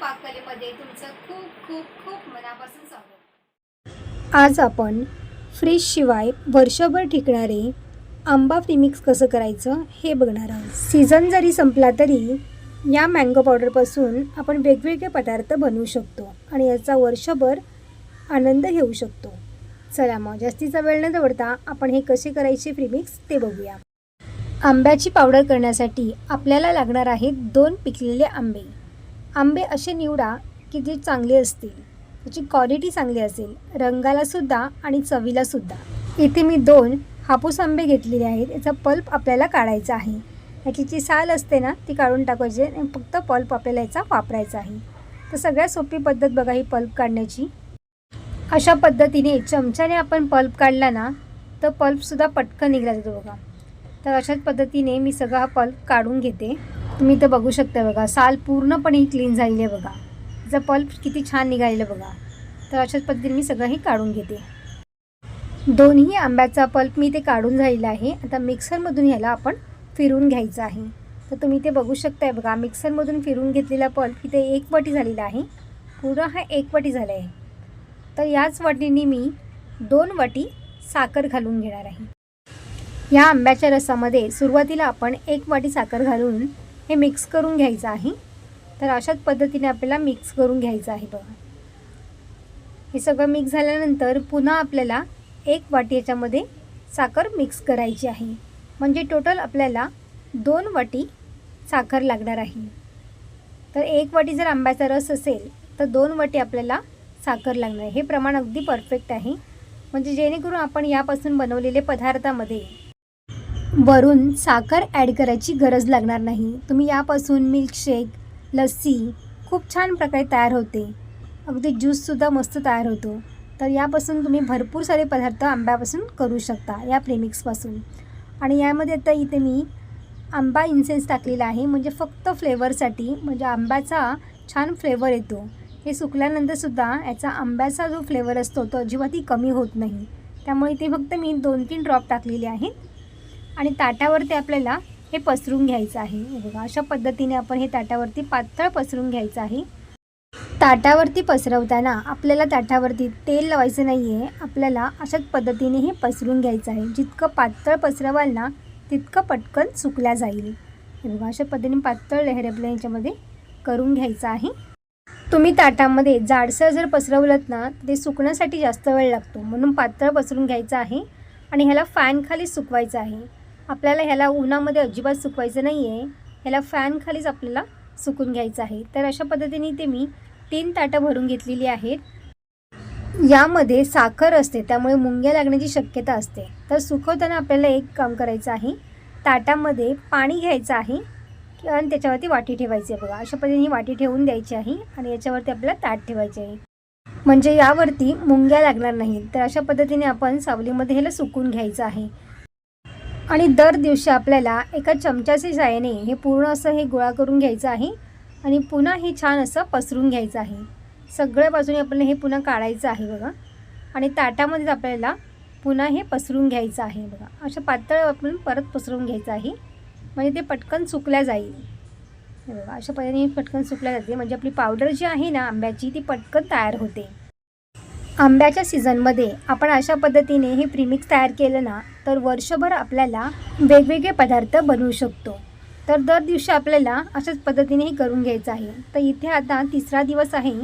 पाककलेमध्ये तुमचं खूप खूप खूप मनापासून स्वागत. आज आपण फ्रीजशिवाय वर्षभर टिकणारे आंबा प्रीमिक्स कसं करायचं हे बघणार आहोत. सीझन जरी संपला तरी या मँगो पावडरपासून आपण वेगवेगळे पदार्थ बनवू शकतो आणि याचा वर्षभर आनंद घेऊ शकतो. चला मग जास्तीचा वेळ न दवडता आपण हे कसे करायचे फ्रीमिक्स ते बघूया. आंब्याची पावडर करण्यासाठी आपल्याला लागणार आहेत दोन पिकलेले आंबे. आंबे असे निवडा की जे चांगले असतील. त्याची क्वालिटी चांगली असेल रंगालासुद्धा आणि चवीलासुद्धा इथे मी दोन हापूस आंबे घेतलेले आहेत. याचा पल्प आपल्याला काढायचा आहे. याची जी साल असते ना ती काढून टाकायची आणि फक्त पल्प आपल्याला याचा वापरायचा आहे. तर सगळ्यात सोपी पद्धत बघा ही पल्प काढण्याची. अशा पद्धतीने चमच्याने आपण पल्प काढला ना तर पल्पसुद्धा पटकन निघला जातो बघा. तर अशाच पद्धतीने मी सगळा हा पल्प काढून घेते. तुम्ही इथं बघू शकता बघा. साल पूर्णपणे क्लीन झालेली आहे बघा. त्याचा पल्प किती छान निघालेलं बघा. तर अशाच पद्धतीने मी सगळंही काढून घेते. दोन्ही आंब्याचा पल्प मी ते काढून झालेला आहे. आता मिक्सरमधून ह्याला आपण फिरून घ्यायचं आहे. तर तुम्ही ते बघू शकताय बघा मिक्सरमधून फिरून घेतलेला पल्प इथे एक वाटी झालेला आहे. पूर्ण हा एक वाटी झाला आहे. तर याच वाटीने मी दोन वाटी साखर घालून घेणार आहे. या आंब्याच्या रसामध्ये सुरुवातीला आपण एक वाटी साखर घालून हे मिक्स करून घ्यायचं आहे. तर अशाच पद्धतीने आपल्याला मिक्स करून घ्यायचं आहे बघा. हे सगळं मिक्स झाल्यानंतर पुन्हा आपल्याला एक वाटी याच्यामध्ये साखर मिक्स करायची आहे. म्हणजे टोटल आपल्याला दोन वाटी साखर लागणार आहे. तर एक वाटी जर आंब्याचा रस असेल तर दोन वाटी आपल्याला साखर लागणार आहे. हे प्रमाण अगदी परफेक्ट आहे. म्हणजे जेणेकरून आपण यापासून बनवलेले पदार्थामध्ये वरून साखर ॲड करायची गरज लागणार नाही. तुम्ही यापासून मिल्कशेक लस्सी खूप छान प्रकारे तयार होते. अगदी ज्यूससुद्धा मस्त तयार होतो. तर यापासून तुम्ही भरपूर सारे पदार्थ आंब्यापासून करू शकता या प्रेमिक्सपासून आणि यामध्ये आता इथे मी आंबा इन्सेन्स टाकलेला आहे. म्हणजे फक्त फ्लेवरसाठी म्हणजे आंब्याचा छान फ्लेवर येतो. हे सुकल्यानंतरसुद्धा याचा आंब्याचा जो फ्लेवर असतो तो अजिबातही कमी होत नाही. त्यामुळे ते फक्त मी दोन तीन ड्रॉप टाकलेले आहेत. आणि ताटावरती आपल्याला हे पसरून घ्यायचं आहे. बघा अशा पद्धतीने आपण हे ताटावरती पातळ पसरून घ्यायचं आहे. ताटावरती पसरवताना आपल्याला ताटावरती तेल लावायचं नाही आहे आपल्याला अशाच पद्धतीने हे पसरून घ्यायचं आहे. जितकं पातळ पसरवाल ना तितकं पटकन सुकल्या जाईल. हे बघा अशा पद्धतीने पातळ लहर आपल्या ह्याच्यामध्ये करून घ्यायचं आहे. तुम्ही ताटामध्ये जाडसर जर पसरवलं ना ते सुकण्यासाठी जास्त वेळ लागतो. म्हणून पातळ पसरून घ्यायचं आहे आणि ह्याला फॅनखाली सुकवायचं आहे. आपल्याला ह्याला उन्हामध्ये अजिबात सुकवायचं नाही आहे ह्याला फॅनखालीच आपल्याला सुकून घ्यायचं आहे. तर अशा पद्धतीने ते मी तीन ताटं भरून घेतलेली आहेत. यामध्ये साखर असते त्यामुळे मुंग्या लागण्याची शक्यता असते. तर सुकवताना आपल्याला एक काम करायचं आहे. ताटामध्ये पाणी घ्यायचं आहे आणि त्याच्यावरती वाटी ठेवायची आहे बघा. अशा पद्धतीने वाटी ठेवून द्यायची आहे आणि याच्यावरती आपल्याला ताट ठेवायचे आहे. म्हणजे यावरती मुंग्या लागणार नाहीत. तर अशा पद्धतीने आपण सावलीमध्ये ह्याला सुकून घ्यायचं आहे. आणि दर दिवशी आपल्याला एका चमच्याच्या साहाय्याने हे पूर्ण असं हे गोळा करून घ्यायचं आहे आणि पुन्हा हे छान असं पसरून घ्यायचं आहे. सगळ्या बाजूने आपल्याला हे पुन्हा काढायचं आहे बघा. आणि ताटामध्येच आपल्याला पुन्हा हे पसरून घ्यायचं आहे बघा. अशा पातळ आपण परत पसरून घ्यायचं आहे. म्हणजे ते पटकन सुकल्या जाईल. बघा अशा पद्धतीने पटकन सुकल्या जाते. म्हणजे आपली पावडर जी आहे ना आंब्याची ती पटकन तयार होते. आंब्याच्या सीझनमध्ये आपण अशा पद्धतीने हे प्रीमिक्स तयार केलं ना तर वर्षभर आपल्याला वेगवेगळे पदार्थ बनवू शकतो. तर दर दिवशी आपल्याला अशाच पद्धतीने हे करून घ्यायचं आहे. तर इथे आता तिसरा दिवस आहे.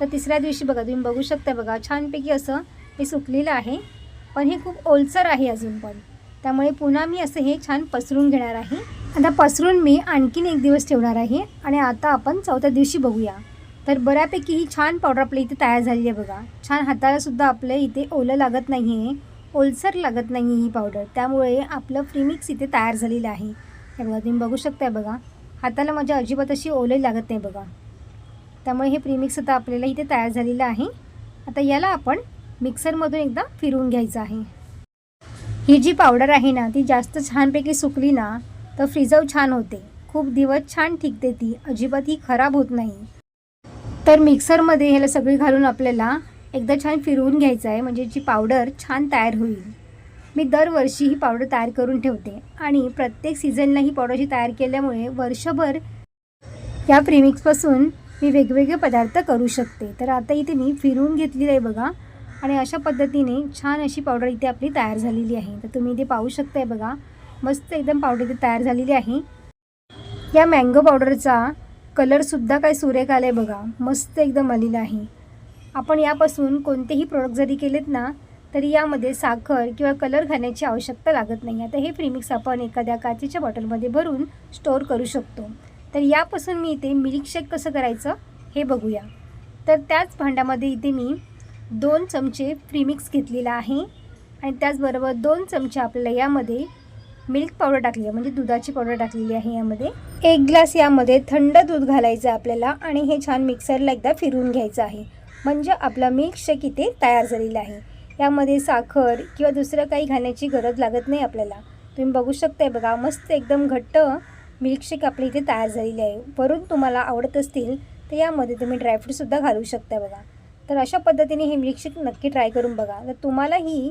तर तिसऱ्या दिवशी बघा तुम्ही बघू शकता बघा छानपैकी असं हे सुकलेलं आहे. पण हे खूप ओलसर आहे अजून पण. त्यामुळे पुन्हा मी असं हे छान पसरून घेणार आहे. आता पसरून मी आणखीन एक दिवस ठेवणार आहे आणि आता आपण चौथ्या दिवशी बघूया. तर बऱ्यापैकी ही छान पावडर आपल्या इथे तयार झालेली आहे बघा. छान हातालासुद्धा आपलं आपल्या इथे ओलं लागत नाही आहे ओलसर लागत नाही आहे ही पावडर त्यामुळे आपलं फ्रीमिक्स इथे तयार झालेलं आहे. हे बघा तुम्ही बघू शकताय बघा. हाताला माझ्या अजिबात अशी ओले लागत नाही बघा. त्यामुळे हे प्रीमिक्स आता आपल्याला इथे तयार झालेलं आहे. आता याला आपण मिक्सरमधून एकदा फिरवून घ्यायचं आहे. ही जी पावडर आहे ना ती जास्त छानपैकी सुकली ना तर फ्रिजव छान होते. खूप दिवस छान टिकते ती. अजिबात ही खराब होत नाही. तर मिक्सरमध्ये ह्याला सगळी घालून आपल्याला एकदा छान फिरवून घ्यायचं आहे. म्हणजे जी पावडर छान तयार होईल. मी दरवर्षी ही पावडर तयार करून ठेवते. आणि प्रत्येक सीझनला ही पावडरची तयार केल्यामुळे वर्षभर या प्रिमिक्सपासून मी वेगवेगळे पदार्थ करू शकते. तर आता इथे मी फिरवून घेतलेलं आहे बघा. आणि अशा पद्धतीने छान अशी पावडर इथे आपली तयार झालेली आहे. तर तुम्ही इथे पाहू शकताय बघा. मस्त एकदम पावडर इथे तयार झालेली आहे. या मँगो पावडरचा कलरसुद्धा काय सुरेख आला आहे बघा. मस्त एकदम आलेला आहे. आपण यापासून कोणतेही प्रोडक्ट जरी केलेत ना तरी यामध्ये साखर किंवा कलर घालण्याची आवश्यकता लागत नाही. आता हे प्रीमिक्स आपण एखाद्या काचेच्या बॉटलमध्ये भरून स्टोअर करू शकतो. तर यापासून मी इथे मिल्कशेक कसं करायचं हे बघूया. तर त्याच भांड्यामध्ये इथे मी दोन चमचे फ्रीमिक्स घेतलेला आहे. आणि त्याचबरोबर दोन चमचे आपल्याला यामध्ये मिल्क पावडर टाकली आहे म्हणजे दुधाची पावडर टाकलेली आहे यामध्ये. एक ग्लास यामध्ये थंड दूध घालायचं आहे आपल्याला आणि हे छान मिक्सरला एकदा फिरवून घ्यायचं आहे. म्हणजे आपला मिल्कशेक इथे तयार झालेला आहे. यामध्ये साखर किंवा दुसरं काही घालण्याची गरज लागत नाही आपल्याला. तुम्ही बघू शकताय बघा मस्त एकदम घट्ट मिल्कशेक आपल्या इथे तयार झालेली आहे. वरून तुम्हाला आवडत असतील तर यामध्ये तुम्ही ड्रायफ्रूटसुद्धा घालू शकता बघा. तर अशा पद्धतीने हे मिल्कशेक नक्की ट्राय करून बघा. तर तुम्हाला ही